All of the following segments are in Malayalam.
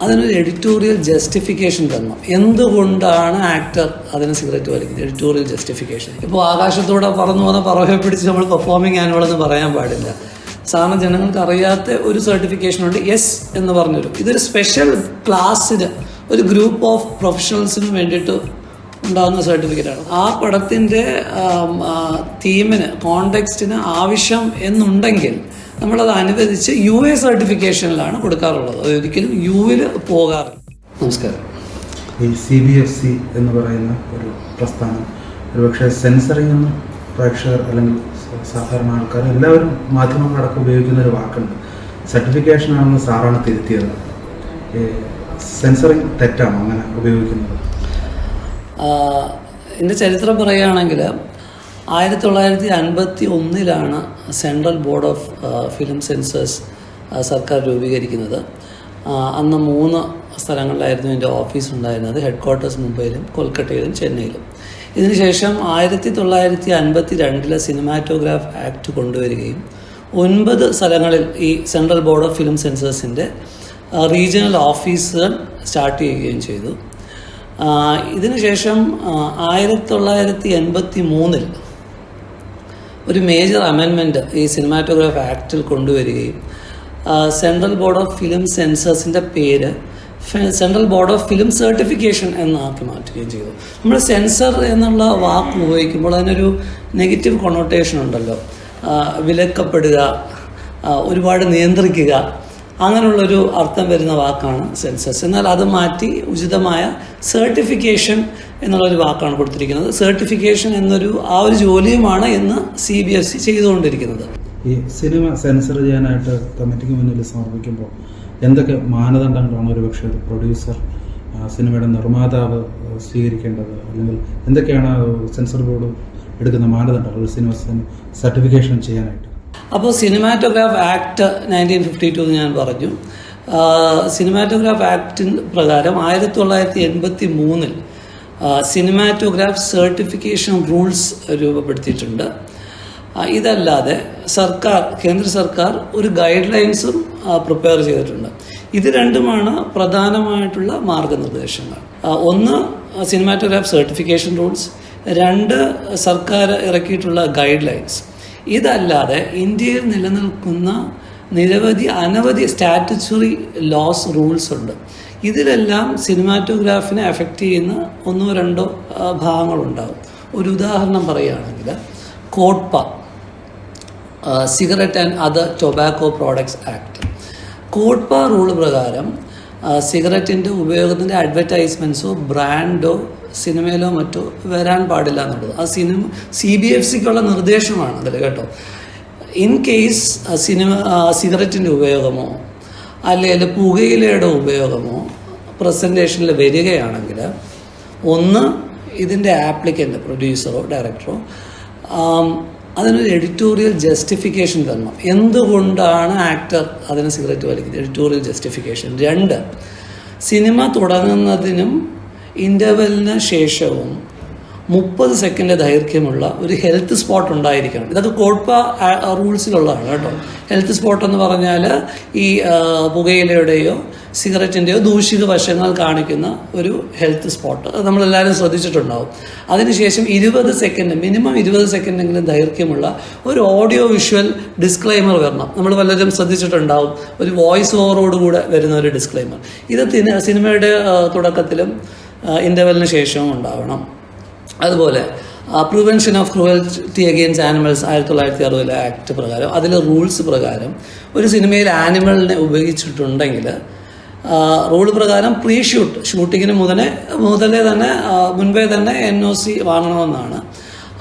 അതിനൊരു എഡിറ്റോറിയൽ ജസ്റ്റിഫിക്കേഷൻ തന്നു എന്തുകൊണ്ടാണ് ആക്ടർ അതിന് സിഗരറ്റ് വലിക്കുന്നത്? എഡിറ്റോറിയൽ ജസ്റ്റിഫിക്കേഷൻ ഇപ്പോൾ ആകാശത്തൂടെ പറന്നു പോകുന്ന പറവെ പിടിച്ച് നമ്മൾ പെർഫോമിങ് ആനുവൽ എന്ന് പറയാൻ പാടില്ല. സാധാരണ ജനങ്ങൾക്ക് അറിയാത്ത ഒരു സർട്ടിഫിക്കേഷൻ ഉണ്ട് യെസ് എന്ന് പറഞ്ഞൊരു ഇതൊരു സ്പെഷ്യൽ ക്ലാസ്സിന് ഒരു ഗ്രൂപ്പ് ഓഫ് പ്രൊഫഷണൽസിന് വേണ്ടിയിട്ട് ഉണ്ടാകുന്ന സർട്ടിഫിക്കറ്റാണ് ആ പടത്തിന്റെ തീമിന് കോണ്ടെക്സ്റ്റിന് ആവശ്യം എന്നുണ്ടെങ്കിൽ നമ്മളത് അനുവദിച്ച് യു എ സർട്ടിഫിക്കേഷനിലാണ് കൊടുക്കാറുള്ളത്. ഒരിക്കലും യുവിൽ പോകാറില്ല. നമസ്കാരം. ഈ സി ബി എഫ് സി എന്ന് പറയുന്ന ഒരു പ്രസ്ഥാനം ഒരുപക്ഷെ സെൻസറിങ് എന്ന് പ്രേക്ഷകർ അല്ലെങ്കിൽ സാധാരണ ആൾക്കാർ എല്ലാവരും മാധ്യമങ്ങളടക്കം ഉപയോഗിക്കുന്ന ഒരു വാക്കുണ്ട്. സർട്ടിഫിക്കേഷനാണെന്ന് സാറാണ് തിരുത്തിയത്. സെൻസറിങ് തെറ്റാണോ അങ്ങനെ ഉപയോഗിക്കുന്നത്? എന്റെ ചരിത്രം പറയുകയാണെങ്കിൽ ആയിരത്തി തൊള്ളായിരത്തി അൻപത്തി ഒന്നിലാണ് central board of film censors സർക്കാർ രൂപീകരിക്കുന്നത്. അന്ന് മൂന്ന് സ്ഥലങ്ങളിലായിരുന്നു എന്റെ ഓഫീസ് ഉണ്ടായിരുന്നത്. ഹെഡ് ക്വാർട്ടേഴ്സ് മുംബൈയിലും കൊൽക്കത്തയിലും ചെന്നൈയിലും. ഇതിനുശേഷം ആയിരത്തി തൊള്ളായിരത്തി അൻപത്തി രണ്ടിലെ സിനിമാറ്റോഗ്രാഫ് ആക്ട് കൊണ്ടുവരികയും ഒൻപത് സ്ഥലങ്ങളിൽ ഈ സെൻട്രൽ ബോർഡ് ഓഫ് ഫിലിം സെൻസേഴ്സിന്റെ റീജിയണൽ ഓഫീസുകൾ സ്റ്റാർട്ട് ചെയ്യുകയും ചെയ്തു. ഇതിനുശേഷം ആയിരത്തി തൊള്ളായിരത്തി എൺപത്തി മൂന്നിൽ ഒരു മേജർ അമെൻമെന്റ് ഈ സിനിമാറ്റോഗ്രാഫ് ആക്റ്റിൽ കൊണ്ടുവരികയും സെൻട്രൽ ബോർഡ് ഓഫ് ഫിലിം സെൻസേഴ്സിന്റെ പേര് central board of film certification എന്നാക്കി മാറ്റുകയും ചെയ്തു. നമ്മൾ സെൻസർ എന്നുള്ള വാക്ക് ഉപയോഗിക്കുമ്പോൾ അതിനൊരു നെഗറ്റീവ് കൊണോട്ടേഷൻ ഉണ്ടല്ലോ. വിലക്കപ്പെടുക ഒരുപാട് നിയന്ത്രിക്കുക അങ്ങനെയുള്ളൊരു അർത്ഥം വരുന്ന വാക്കാണ് സെൻസസ്. എന്നാൽ അത് മാറ്റി ഉചിതമായ സർട്ടിഫിക്കേഷൻ എന്നുള്ളൊരു വാക്കാണ് കൊടുത്തിരിക്കുന്നത്. സർട്ടിഫിക്കേഷൻ എന്നൊരു ആ ഒരു ജോലിയുമാണ് ഇന്ന് സി ബി എസ് ഇ ചെയ്തുകൊണ്ടിരിക്കുന്നത്. ഈ സിനിമ സെൻസർ ചെയ്യാനായിട്ട് കമ്മിറ്റിക്ക് മുന്നിൽ സമർപ്പിക്കുമ്പോൾ എന്തൊക്കെ മാനദണ്ഡങ്ങളാണ് ഒരു പ്രൊഡ്യൂസർ ആ, സിനിമയുടെ നിർമ്മാതാവ് സ്വീകരിക്കേണ്ടത്? അല്ലെങ്കിൽ എന്തൊക്കെയാണ് സെൻസർ ബോർഡ് എടുക്കുന്ന മാനദണ്ഡങ്ങൾ സിനിമ സർട്ടിഫിക്കേഷൻ ചെയ്യാനായിട്ട്? അപ്പോൾ cinematograph act nineteen fifty two ഞാൻ പറഞ്ഞു. സിനിമാറ്റോഗ്രാഫ് ആക്ടിൻ പ്രകാരം ആയിരത്തി തൊള്ളായിരത്തി എൺപത്തി മൂന്നിൽ സിനിമാറ്റോഗ്രാഫ് സർട്ടിഫിക്കേഷൻ റൂൾസ് രൂപപ്പെടുത്തിയിട്ടുണ്ട്. ഇതല്ലാതെ സർക്കാർ കേന്ദ്ര സർക്കാർ ഒരു ഗൈഡ് ലൈൻസും പ്രിപ്പയർ ചെയ്തിട്ടുണ്ട്. ഇത് രണ്ടുമാണ് പ്രധാനമായിട്ടുള്ള മാർഗനിർദ്ദേശങ്ങൾ. ഒന്ന് സിനിമാറ്റോഗ്രാഫ് സർട്ടിഫിക്കേഷൻ റൂൾസ് രണ്ട് സർക്കാർ ഇറക്കിയിട്ടുള്ള ഗൈഡ് ലൈൻസ് ഇതല്ലാതെ ഇന്ത്യയിൽ നിലനിൽക്കുന്ന നിരവധി അനവധി സ്റ്റാറ്റുച്ചറി ലോസ് റൂൾസ് ഉണ്ട്. ഇതിലെല്ലാം സിനിമാറ്റോഗ്രാഫിനെ അഫക്റ്റ് ചെയ്യുന്ന ഒന്നോ രണ്ടോ ഭാഗങ്ങളുണ്ടാകും ഒരു ഉദാഹരണം പറയുകയാണെങ്കിൽ COTPA cigarette and other tobacco products act COTPA rule പ്രകാരം സിഗരറ്റിന്റെ ഉപയോഗത്തിന്റെ അഡ്വർടൈസ്മെന്റ്സോ ബ്രാൻഡോ സിനിമയിലോ മറ്റോ വരാൻ പാടില്ല എന്നുള്ളത്. ആ സിനിമ സി ബി എഫ് സിക്കുള്ള നിർദ്ദേശമാണ് അതിൽ കേട്ടോ. ഇൻ കേസ് സിനിമ സിഗരറ്റിന്റെ ഉപയോഗമോ അല്ലെങ്കിൽ പുകയിലയുടെ ഉപയോഗമോ പ്രസന്റേഷനിൽ വരികയാണെങ്കിൽ ഒന്ന് ഇതിന്റെ ആപ്ലിക്കന്റ് പ്രൊഡ്യൂസറോ ഡയറക്ടറോ അതിനൊരു എഡിറ്റോറിയൽ ജസ്റ്റിഫിക്കേഷൻ തരണം. എന്തുകൊണ്ടാണ് ആക്ടർ അതിന് സിഗരറ്റ് വലിക്കുന്നത്? Editorial justification. രണ്ട് സിനിമ തുടങ്ങുന്നതിനും ഇന്റർവെലിന് ശേഷവും മുപ്പത് സെക്കൻഡ് ദൈർഘ്യമുള്ള ഒരു ഹെൽത്ത് സ്പോട്ട് ഉണ്ടായിരിക്കണം. ഇതൊക്കെ കോട്ട്പ റൂൾസിലുള്ളതാണ് കേട്ടോ. ഹെൽത്ത് സ്പോട്ട് എന്ന് പറഞ്ഞാൽ ഈ പുകയിലയുടെയോ സിഗരറ്റിന്റെയോ ദൂഷിക വശങ്ങൾ കാണിക്കുന്ന ഒരു ഹെൽത്ത് സ്പോട്ട് അത് നമ്മളെല്ലാവരും ശ്രദ്ധിച്ചിട്ടുണ്ടാവും. അതിനുശേഷം ഇരുപത് സെക്കൻഡ് മിനിമം ഇരുപത് സെക്കൻഡെങ്കിലും ദൈർഘ്യമുള്ള ഒരു ഓഡിയോ വിഷ്വൽ ഡിസ്ക്ലൈമർ വരണം. നമ്മൾ പലരും ശ്രദ്ധിച്ചിട്ടുണ്ടാവും. ഒരു വോയിസ് ഓവറോടുകൂടെ വരുന്ന ഒരു ഡിസ്ക്ലൈമർ ഇത് സിനിമയുടെ തുടക്കത്തിലും ഇന്റർവെലിന് ശേഷവും ഉണ്ടാവണം. അതുപോലെ prevention of cruelty against animals ആയിരത്തി തൊള്ളായിരത്തി അറുപതിലെ ആക്ട് പ്രകാരം അതിലെ റൂൾസ് പ്രകാരം ഒരു സിനിമയിൽ ആനിമലിനെ ഉപയോഗിച്ചിട്ടുണ്ടെങ്കിൽ റൂൾ പ്രകാരം പ്രീ ഷൂട്ട് ഷൂട്ടിങ്ങിന് മുതലേ മുതലേ തന്നെ മുൻപേ തന്നെ എൻ ഒ സി വാങ്ങണമെന്നാണ്.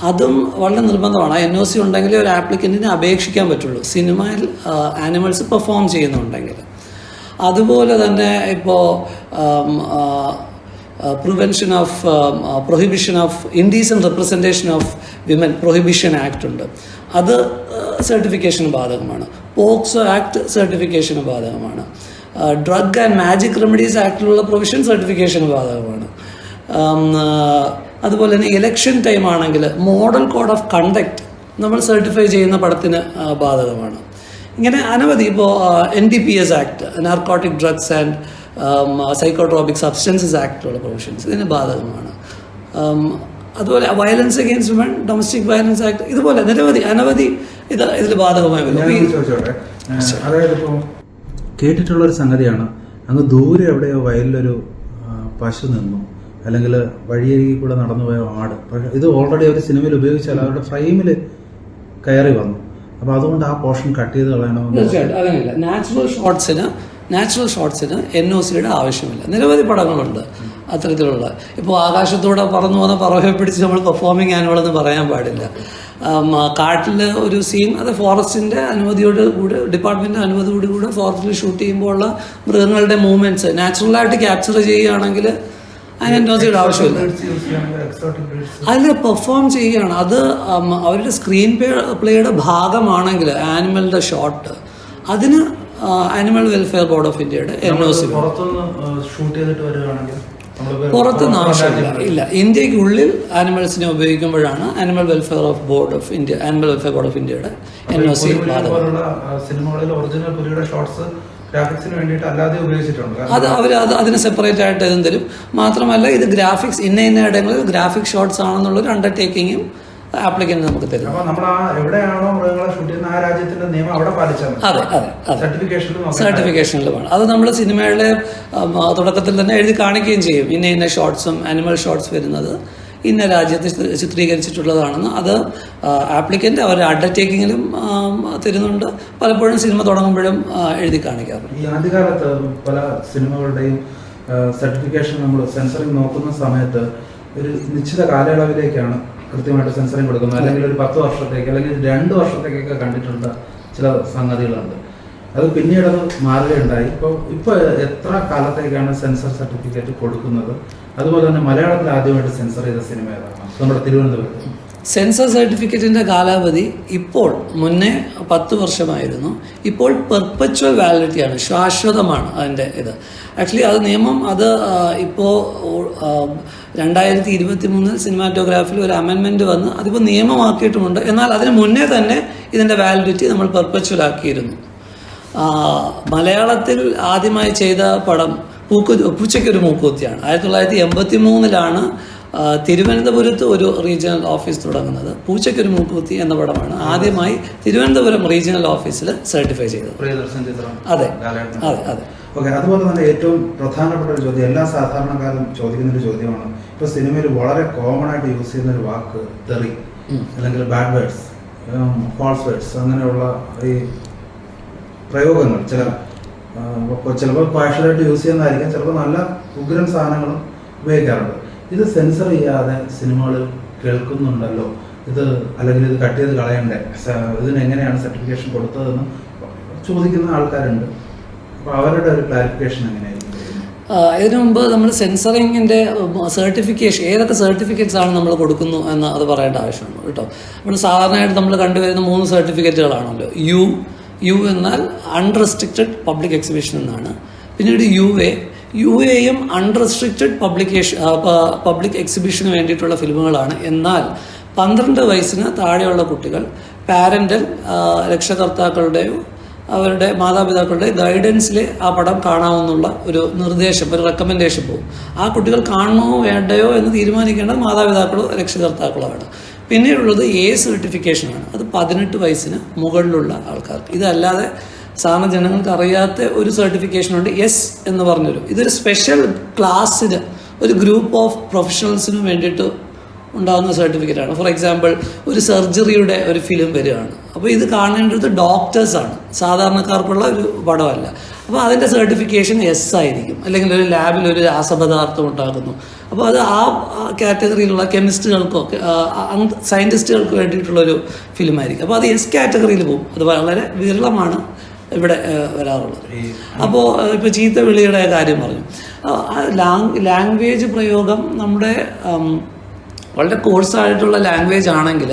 അതും വളരെ നിർബന്ധമാണ്. എൻ ഒ സി ഉണ്ടെങ്കിൽ ഒരു ആപ്ലിക്കന്റിന് അപേക്ഷിക്കാൻ പറ്റുള്ളൂ. സിനിമയിൽ ആനിമൽസ് പെർഫോം ചെയ്യുന്നുണ്ടെങ്കിൽ. അതുപോലെ തന്നെ ഇപ്പോൾ prevention of prohibition of indecent representation of women prohibition act ഉണ്ട്. അത് സർട്ടിഫിക്കേഷന് ബാധകമാണ്. പോക്സോ ആക്ട് സർട്ടിഫിക്കേഷന് ബാധകമാണ്. ഡ്രഗ് ആൻഡ് മാജിക് റെമഡീസ് ആക്ടിലുള്ള പ്രൊവിഷൻ സർട്ടിഫിക്കേഷന് ബാധകമാണ്. ആം, അതുപോലെ തന്നെ ഇലക്ഷൻ ടൈം ആണെങ്കിൽ മോഡൽ കോഡ് ഓഫ് കണ്ടക്ട് നമ്മൾ സർട്ടിഫൈ ചെയ്യുന്ന പടത്തിന് ബാധകമാണ്. ഇങ്ങനെ അനവധി ഇപ്പോൾ N D P S act narcotic drugs and psychotropic substances ആക്ടുള്ള provisions ഇതിന് ബാധകമാണ്. അതുപോലെ violence against woman domestic violence act ഇതുപോലെ നിരവധി അനവധി ഇത് ഇതിൽ ബാധകമായി വരും കേട്ടിട്ടുള്ള ഒരു സംഗതിയാണ്. അങ്ങ് ദൂരെ എവിടെയോ വയലിലൊരു പശു നിന്നു. അല്ലെങ്കിൽ വഴിയരികിൽ കൂടെ നടന്നു പോയ ആട്. പക്ഷേ ഇത് ഓൾറെഡി ഒരു സിനിമയിൽ ഉപയോഗിച്ചാൽ അവരുടെ ഫ്രെയിമിൽ കയറി വന്നു. അപ്പൊ അതുകൊണ്ട് ആ പോർഷൻ കട്ട് ചെയ്ത് കളയണമെന്ന് തീർച്ചയായിട്ടും അങ്ങനെയല്ല. നാച്ചുറൽ ഷോട്ട്സിന് നാച്ചുറൽ ഷോട്ട്സിന് എൻ ഒ സിയുടെ ആവശ്യമില്ല. നിരവധി പടങ്ങളുണ്ട് അത്തരത്തിലുള്ള. ഇപ്പോൾ ആകാശത്തൂടെ പറന്നു പോകുന്ന പറവയെ പിടിച്ച് നമ്മൾ പെർഫോമിങ് ആനുവൽ എന്ന് പറയാൻ പാടില്ല. കാട്ടിൽ ഒരു സീൻ അത് ഫോറസ്റ്റിന്റെ അനുമതിയോട് കൂടി ഡിപ്പാർട്ട്മെന്റ് അനുമതിയോട് കൂടി ഫോറസ്റ്റിൽ ഷൂട്ട് ചെയ്യുമ്പോൾ ഉള്ള മൃഗങ്ങളുടെ മൂവ്മെന്റ്സ് നാച്ചുറലായിട്ട് ക്യാപ്ചർ ചെയ്യുകയാണെങ്കിൽ അതിന് എൻ ഒ സിയുടെ ആവശ്യമില്ല. അതിൽ പെർഫോം ചെയ്യുകയാണ്. അത് അവരുടെ സ്ക്രീൻ പ്ലേ പ്ലേയുടെ ഭാഗമാണെങ്കിൽ ആനിമലിന്റെ ഷോട്ട് അതിന് ആനിമൽ വെൽഫെയർ ബോർഡ് ഓഫ് ഇന്ത്യയുടെ എൻ ഒ സി പുറത്തുനിന്ന് ഷൂട്ട് ചെയ്തിട്ട് പുറത്തുനിന്ന് ആവശ്യമില്ല. ഇല്ല ഇന്ത്യക്കുള്ളിൽ ആനിമൽസിനെ ഉപയോഗിക്കുമ്പോഴാണ് animal welfare of board of India animal welfare board of ഇന്ത്യയുടെ എൻ ഒ സി സിനിമകളിൽ ഒറിജിനൽ പുലിയുടെ ഗ്രാഫിക്സിന് വേണ്ടിയിട്ട് അല്ലാതെ ഉപയോഗിച്ചിട്ടുണ്ട്. അത് അവർ അത് അതിന് സെപ്പറേറ്റ് ആയിട്ട് തരും. മാത്രമല്ല ഇത് ഗ്രാഫിക്സ് ഇന്ന ഇന്ന ഇടങ്ങളിൽ ഗ്രാഫിക് ഷോട്ട്സ് ആണെന്നുള്ളൊരു അണ്ടർടേക്കിങ്ങും ആപ്ലിക്കന്റ് നമുക്ക് തരും അതെ അതെ സർട്ടിഫിക്കേഷനിൽ വേണം. അത് നമ്മൾ സിനിമയുടെ തുടക്കത്തിൽ തന്നെ എഴുതി കാണിക്കുകയും ചെയ്യും. ഇന്ന ഇന്ന ഷോർട്സും ആനിമൽ ഷോർട്സ് വരുന്നത് ഇന്ന രാജ്യത്ത് ചിത്ര- ചിത്രീകരിച്ചിട്ടുള്ളതാണെന്ന്. അത് ആപ്ലിക്കന്റ് അവർ അണ്ടർടേക്കിങ്ങിലും തരുന്നുണ്ട്. പലപ്പോഴും സിനിമ തുടങ്ങുമ്പോഴും എഴുതി കാണിക്കാറുണ്ട്. ഈ ആദ്യകാലത്ത് പല സിനിമകളുടെയും സർട്ടിഫിക്കേഷൻ നമ്മൾ സെൻസറിങ് നോക്കുന്ന സമയത്ത് ഒരു നിശ്ചിത കാലയളവിലേക്കാണ് കൃത്യമായിട്ട് സെൻസറിങ് കൊടുക്കുന്നു. അല്ലെങ്കിൽ ഒരു പത്ത് വർഷത്തേക്ക് അല്ലെങ്കിൽ രണ്ട് വർഷത്തേക്കൊക്കെ കണ്ടിട്ടുള്ള ചില സംഗതികളുണ്ട്. അത് പിന്നീട് അത് മാറുകയുണ്ടായി. ഇപ്പോൾ ഇപ്പോൾ എത്ര കാലത്തേക്കാണ് സെൻസർ സർട്ടിഫിക്കറ്റ് കൊടുക്കുന്നത്? അതുപോലെ തന്നെ മലയാളത്തിൽ ആദ്യമായിട്ട് സെൻസർ ചെയ്ത സിനിമ ഏതാണ്? നമ്മുടെ തിരുവനന്തപുരത്ത്. സെൻസർ സർട്ടിഫിക്കറ്റിന്റെ കാലാവധി ഇപ്പോൾ മുന്നേ പത്ത് വർഷമായിരുന്നു. ഇപ്പോൾ പെർപ്പച്വൽ വാലിഡിറ്റിയാണ് ശാശ്വതമാണ് അതിന്റെ ഇത്. ആക്ച്വലി അത് നിയമം അത് ഇപ്പോൾ രണ്ടായിരത്തി ഇരുപത്തി മൂന്നിൽ സിനിമാറ്റോഗ്രാഫിൽ ഒരു അമെൻമെന്റ് വന്ന് അതിപ്പോൾ നിയമമാക്കിയിട്ടുമുണ്ട്. എന്നാൽ അതിന് മുന്നേ തന്നെ ഇതിന്റെ വാലിഡിറ്റി നമ്മൾ പെർപ്പച്വൽ ആക്കിയിരുന്നു. മലയാളത്തിൽ ആദ്യമായി ചെയ്ത പടം പൂക്കു പൂച്ചയ്ക്കൊരു മൂക്കുത്തിയാണ്. ആയിരത്തി തൊള്ളായിരത്തി എൺപത്തി മൂന്നിലാണ് തിരുവനന്തപുരത്ത് ഒരു റീജിയണൽ ഓഫീസ് തുടങ്ങുന്നത്. പൂച്ചയ്ക്കൊരു മൂക്കുത്തി എന്ന പടമാണ്. ആദ്യമായി തിരുവനന്തപുരം റീജിയണൽ ഓഫീസിൽ സർട്ടിഫൈ ചെയ്തത്. അതെ. അതെ അതെ. ഓക്കെ അതുപോലെ തന്നെ ഏറ്റവും പ്രധാനപ്പെട്ട ഒരു ചോദ്യം എല്ലാ സാധാരണക്കാരും ചോദിക്കുന്ന ഒരു ചോദ്യമാണ്. ഇപ്പൊ സിനിമയിൽ വളരെ കോമൺ ആയിട്ട് യൂസ് ചെയ്യുന്ന ഒരു വാക്ക് തെറി അല്ലെങ്കിൽ ബാഡ് വേർഡ്സ് ഫാൾസ് വേർഡ്സ് അങ്ങനെയുള്ള ഈ പ്രയോഗങ്ങൾ ചില ചിലപ്പോൾ പാഷനായിട്ട് യൂസ് ചെയ്യുന്നതായിരിക്കും. ചിലപ്പോൾ നല്ല ഉഗ്രൻ സാധനങ്ങളും ഉപയോഗിക്കാറുണ്ട്. ഇത് സെൻസർ ചെയ്യാതെ സിനിമകൾ കേൾക്കുന്നുണ്ടല്ലോ. ഇത് അല്ലെങ്കിൽ ഇത് കട്ട് ചെയ്ത് കളയണ്ടേ? ഇതിന് എങ്ങനെയാണ് സർട്ടിഫിക്കേഷൻ കൊടുത്തതെന്ന് ചോദിക്കുന്ന ആൾക്കാരുണ്ട്. അപ്പൊ അവരുടെ ഒരു ക്ലാരിഫിക്കേഷൻ എങ്ങനെയായിരിക്കും? ഇതിനു മുമ്പ് നമ്മൾ സെൻസറിങ്ങിന്റെ സർട്ടിഫിക്കേഷൻ ഏതൊക്കെ സർട്ടിഫിക്കറ്റ്സ് ആണ് നമ്മൾ കൊടുക്കുന്നു എന്ന് അത് പറയേണ്ട ആവശ്യമുണ്ട് കേട്ടോ. നമ്മൾ സാധാരണയായിട്ട് നമ്മൾ കണ്ടുവരുന്ന മൂന്ന് സർട്ടിഫിക്കറ്റുകളാണല്ലോ യു യു എന്നാൽ അൺറെസ്ട്രിക്റ്റഡ് പബ്ലിക് എക്സിബിഷൻ എന്നാണ്. പിന്നീട് യു എ യു എയും അൺറെസ്ട്രിക്റ്റഡ് പബ്ലിക്കേഷൻ പബ്ലിക് എക്സിബിഷന് വേണ്ടിയിട്ടുള്ള ഫിലിമുകളാണ്. എന്നാൽ പന്ത്രണ്ട് വയസ്സിന് താഴെയുള്ള കുട്ടികൾ പാരന്റൽ രക്ഷകർത്താക്കളുടെയോ അവരുടെ മാതാപിതാക്കളുടെ ഗൈഡൻസിൽ ആ പടം കാണാമെന്നുള്ള ഒരു നിർദ്ദേശം ഒരു റെക്കമെൻഡേഷൻ പോകും ആ കുട്ടികൾ കാണണമോ വേണ്ടയോ എന്ന് തീരുമാനിക്കേണ്ടത് മാതാപിതാക്കളോ രക്ഷകർത്താക്കളോ ആണ്. പിന്നീടുള്ളത് എ സർട്ടിഫിക്കേഷനാണ് അത് പതിനെട്ട് വയസ്സിന് മുകളിലുള്ള ആൾക്കാർക്ക്. ഇതല്ലാതെ സാധാരണ ജനങ്ങൾക്ക് അറിയാത്ത ഒരു സർട്ടിഫിക്കേഷനുണ്ട് എസ് എന്ന് പറഞ്ഞൊരു. ഇതൊരു സ്പെഷ്യൽ ക്ലാസ്സിന് ഒരു ഗ്രൂപ്പ് ഓഫ് പ്രൊഫഷണൽസിന് വേണ്ടിയിട്ട് ഉണ്ടാകുന്ന സർട്ടിഫിക്കറ്റാണ് ഫോർ എക്സാമ്പിൾ ഒരു സർജറിയുടെ ഒരു ഫിലിം വരികയാണ്. അപ്പോൾ ഇത് കാണേണ്ടത് ഡോക്ടേഴ്സാണ് സാധാരണക്കാർക്കുള്ള ഒരു പടമല്ല. അപ്പോൾ അതിന്റെ സർട്ടിഫിക്കേഷൻ എസ് ആയിരിക്കും. അല്ലെങ്കിൽ ഒരു ലാബിൽ ഒരു രാസപദാർത്ഥം ഉണ്ടാക്കുന്നു. അപ്പോൾ അത് ആ കാറ്റഗറിയിലുള്ള കെമിസ്റ്റുകൾക്കോ സയന്റിസ്റ്റുകൾക്ക് വേണ്ടിയിട്ടുള്ളൊരു ഫിലിമായിരിക്കും അപ്പോൾ അത് എസ് കാറ്റഗറിയിൽ പോകും. അത് വളരെ വിരളമാണ്. ഇവിടെ വരാറുള്ളത്. അപ്പോൾ ഇപ്പോൾ ചീത്ത വിളിയുടെ കാര്യം പറഞ്ഞു. ലാംഗ്വേജ് പ്രയോഗം നമ്മുടെ വളരെ കോഴ്സായിട്ടുള്ള ലാംഗ്വേജ് ആണെങ്കിൽ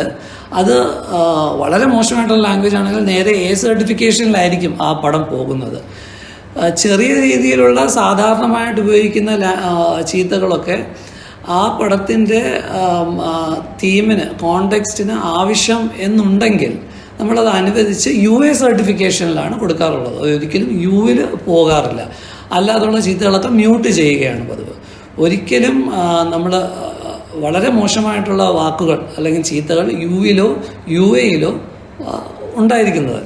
അത് വളരെ മോശമായിട്ടുള്ള ലാംഗ്വേജ് ആണെങ്കിൽ നേരെ എ സർട്ടിഫിക്കേഷനിലായിരിക്കും ആ പടം പോകുന്നത്. ചെറിയ രീതിയിലുള്ള സാധാരണമായിട്ട് ഉപയോഗിക്കുന്ന ചീത്തകളൊക്കെ ആ പടത്തിന്റെ തീമിന് കോണ്ടെക്സ്റ്റിന് ആവശ്യം എന്നുണ്ടെങ്കിൽ നമ്മളത് അനുവദിച്ച് യു എ സർട്ടിഫിക്കേഷനിലാണ് കൊടുക്കാറുള്ളത്. ഒരിക്കലും യുവിൽ പോകാറില്ല. അല്ലാതുള്ള ചീത്തകളൊക്കെ മ്യൂട്ട് ചെയ്യുകയാണ് പതിവ്. ഒരിക്കലും നമ്മൾ വളരെ മോശമായിട്ടുള്ള വാക്കുകൾ അല്ലെങ്കിൽ ചീത്തകൾ യു വിയിലോ യു എയിലോ ഉണ്ടായിരിക്കുന്നത്